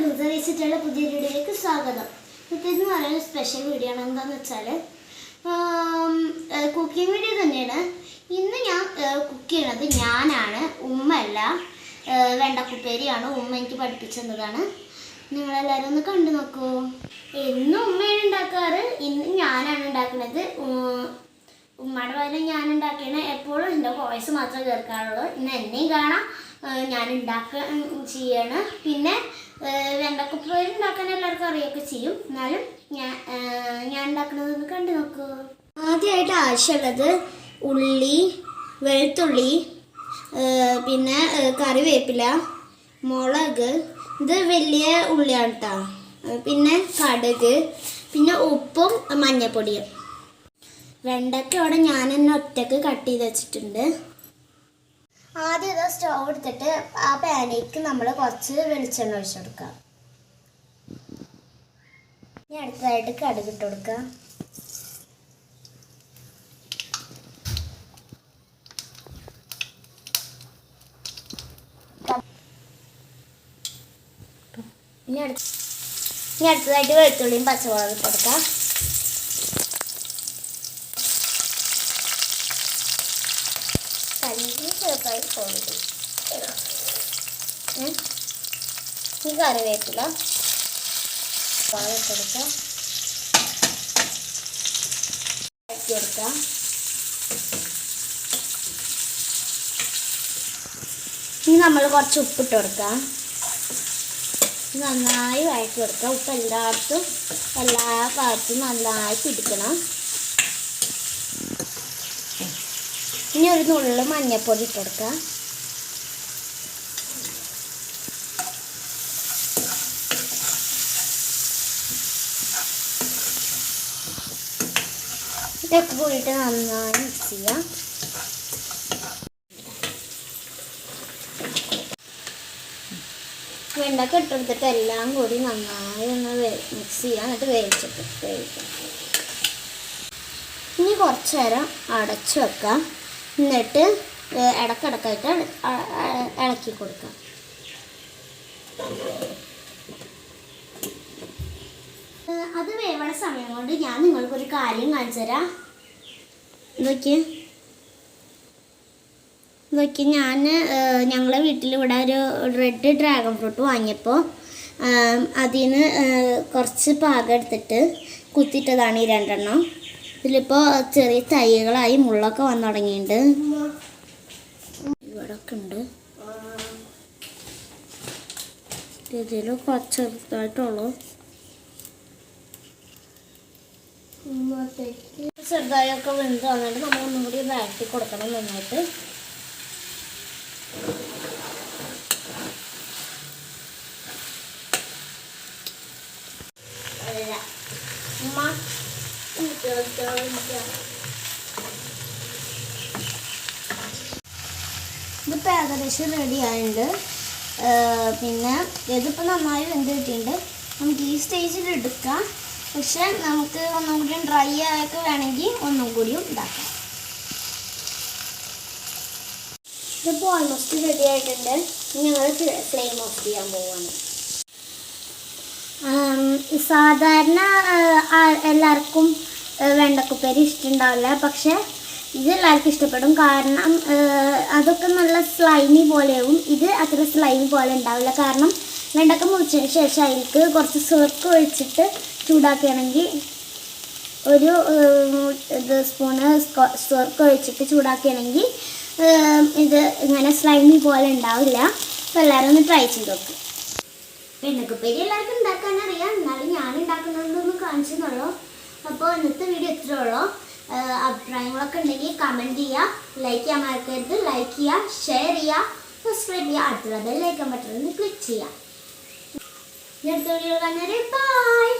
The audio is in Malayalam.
ലൂസർ വെച്ചിട്ടുള്ള പുതിയ വീഡിയോയിലേക്ക് സ്വാഗതം. ഇതെന്ന് പറയുന്ന സ്പെഷ്യൽ വീഡിയോ ആണ് എന്താന്ന് വെച്ചാൽ കുക്കിംഗ് വീഡിയോ തന്നെയാണ്. ഇന്ന് ഞാൻ കുക്ക് ചെയ്യണത് ഞാനാണ് ഉമ്മയല്ല. വെണ്ടക്കുപ്പേരിയാണ്. ഉമ്മ എനിക്ക് പഠിപ്പിച്ചതാണ് നിങ്ങളെല്ലാവരും ഒന്ന് കണ്ടു നോക്കൂ. എന്നും ഉമ്മയാണ് ഉണ്ടാക്കാറ്. ഇന്ന് ഞാനാണ് ഉണ്ടാക്കുന്നത് ഉമ്മയുടെ പകരം ഞാൻ ഉണ്ടാക്കിയാണ് എപ്പോഴും എന്റെ വോയിസ് മാത്രമേ കേൾക്കാറുള്ളൂ. ഇന്ന് എന്നെയും കാണാം. ഞാൻ ഉണ്ടാക്ക ചെയ്യാണ്. പിന്നെ വെണ്ടക്കുപ്പേരി ഉണ്ടാക്കാൻ എല്ലാവർക്കും അറിയൊക്കെ ചെയ്യും. എന്നാലും ഞാൻ ഞാൻ ഉണ്ടാക്കുന്നത് കണ്ടു നോക്കൂ. ആദ്യമായിട്ട് ആവശ്യമുള്ളത് ഉള്ളി വെളുത്തുള്ളി പിന്നെ കറിവേപ്പില മുളക്. ഇത് വലിയ ഉള്ളിയാണ് കേട്ടോ പിന്നെ കടുക് പിന്നെ ഉപ്പും മഞ്ഞപ്പൊടിയും. വെണ്ടയ്ക്ക ഇവിടെ ഞാൻ തന്നെ ഒറ്റയ്ക്ക് കട്ട് ചെയ്ത് വെച്ചിട്ടുണ്ട്. ആദ്യം ഇത് സ്റ്റവ് എടുത്തിട്ട് ആ പാനിലേക്ക് നമ്മൾ കുറച്ച് വെളിച്ചെണ്ണ ഒഴിച്ചു കൊടുക്കാം. ഇനി അടുത്തതായിട്ട് കടുക് ഇട്ട് കൊടുക്കാം. ഇനി ഇനി അടുത്തതായിട്ട് വെളുത്തുള്ളിയും പച്ചമുളകും കൊടുക്കാം. ചെറുതായി പോകുന്നത് ഈ കറിവേപ്പില പാകത്തെടുക്കാം ഇറക്കി കൊടുക്കാം ഇനി നമ്മൾ കുറച്ച് ഉപ്പിട്ട് കൊടുക്കാം. നന്നായി വഴറ്റി കൊടുക്കുക ഉപ്പ് എല്ലായിടത്തും എല്ലാ ഭാഗത്തും നന്നായി പിടിക്കണം. ഇനി ഒരു നുള്ളു മഞ്ഞൾപ്പൊടി ഇട്ട് കൊടുക്കുക ഇതൊക്കെ കൂടിയിട്ട് നന്നായി മിക്സ് ചെയ്യാം. വെണ്ടക്ക ഇട്ടെടുത്തിട്ട് എല്ലാം കൂടി നന്നായി ഒന്ന് മിക്സ് ചെയ്യാം. എന്നിട്ട് വേവിച്ചിട്ട് വേവിക്കാം. ഇനി കുറച്ച് നേരം അടച്ചു വെക്കാം. എന്നിട്ട് ഇടക്കിടക്കായിട്ട് ഇളക്കി കൊടുക്കാം അത് വേവണ സമയം കൊണ്ട് ഞാൻ നിങ്ങൾക്കൊരു കാര്യം കാണിച്ചു തരാം. ഇതൊക്കെ ഞാൻ ഞങ്ങളെ വീട്ടിൽ ഇവിടെ ഒരു റെഡ് ഡ്രാഗൺ ഫ്രൂട്ട് വാങ്ങിയപ്പോൾ അതിൽ നിന്ന് കുറച്ച് പാകം എടുത്തിട്ട് കുത്തിയിട്ടതാണ് ഈ രണ്ടെണ്ണം. ഇതിലിപ്പോൾ ചെറിയ തൈകളായി മുള്ളൊക്കെ വന്നു തുടങ്ങിയിട്ടുണ്ട് ഇവിടെ ഒക്കെ ഉണ്ട്. ഇതിൽ ചെറുതായിട്ടുള്ളൂ ചെറുതായൊക്കെ വെന്ത് വന്നിട്ട് നമ്മൾ ഒന്നും കൂടി വഴറ്റി കൊടുക്കണം നന്നായിട്ട് അല്ല ഉമ്മ ഇതിപ്പോൾ ഏകദേശം റെഡി ആയിട്ടുണ്ട്. പിന്നെ ഇതിപ്പോൾ നന്നായി വെന്ത് കിട്ടിയിട്ടുണ്ട് നമുക്ക് ഈ സ്റ്റേജിൽ എടുക്കാം. പക്ഷെ നമുക്ക് ഒന്നും കൂടി ഡ്രൈ ആയൊക്കെ വേണമെങ്കിൽ ഒന്നും കൂടിയും ഇതാക്കാം. ഇതിപ്പോൾ ഓൾമോസ്റ്റ് റെഡി ആയിട്ടുണ്ട്. ഞങ്ങൾ ഫ്ലെയിം ഓഫ് ചെയ്യാൻ പോവാണ്. സാധാരണ എല്ലാവർക്കും വെണ്ടക്കുപ്പേരി ഇഷ്ടമുണ്ടാവില്ല പക്ഷെ ഇത് എല്ലാവർക്കും ഇഷ്ടപ്പെടും. കാരണം അതൊക്കെ നല്ല സ്ലൈമി പോലെയാവും. ഇത് അത്ര സ്ലൈമി പോലെ ഉണ്ടാവില്ല. കാരണം വെണ്ടക്ക മുറിച്ചതിന് ശേഷം അതിലേക്ക് കുറച്ച് സുർക്ക് ഒഴിച്ചിട്ട് ചൂടാക്കുകയാണെങ്കിൽ ഒരു ഇത് സ്പൂണ് സുർക്ക് ഒഴിച്ചിട്ട് ചൂടാക്കുകയാണെങ്കിൽ ഇത് ഇങ്ങനെ സ്ലൈമി പോലെ ഉണ്ടാവില്ല. അപ്പോൾ എല്ലാവരും ഒന്ന് ട്രൈ ചെയ്ത് നോക്കും. വെണ്ടക്കുപ്പേരി എല്ലാവർക്കും ഉണ്ടാക്കാൻ അറിയാം. എന്നാലും ഞാൻ ഉണ്ടാക്കുന്നതൊന്നും കാണിച്ചു തന്നുള്ളൂ അപ്പോൾ ഇന്നത്തെ വീഡിയോ ഇത്രേ ഉള്ളൂ അഭിപ്രായങ്ങളൊക്കെ ഉണ്ടെങ്കിൽ കമന്റ് ചെയ്യുക ലൈക്ക് ചെയ്യാൻ മറക്കരുത്. ലൈക്ക് ചെയ്യുക ഷെയർ ചെയ്യുക സബ്സ്ക്രൈബ് ചെയ്യുക അടുത്തുള്ള ബെല്ലൈക്കൻ ബട്ടൺ ക്ലിക്ക് ചെയ്യുക ഇനി അടുത്ത വീഡിയോ കാണാൻ ബൈ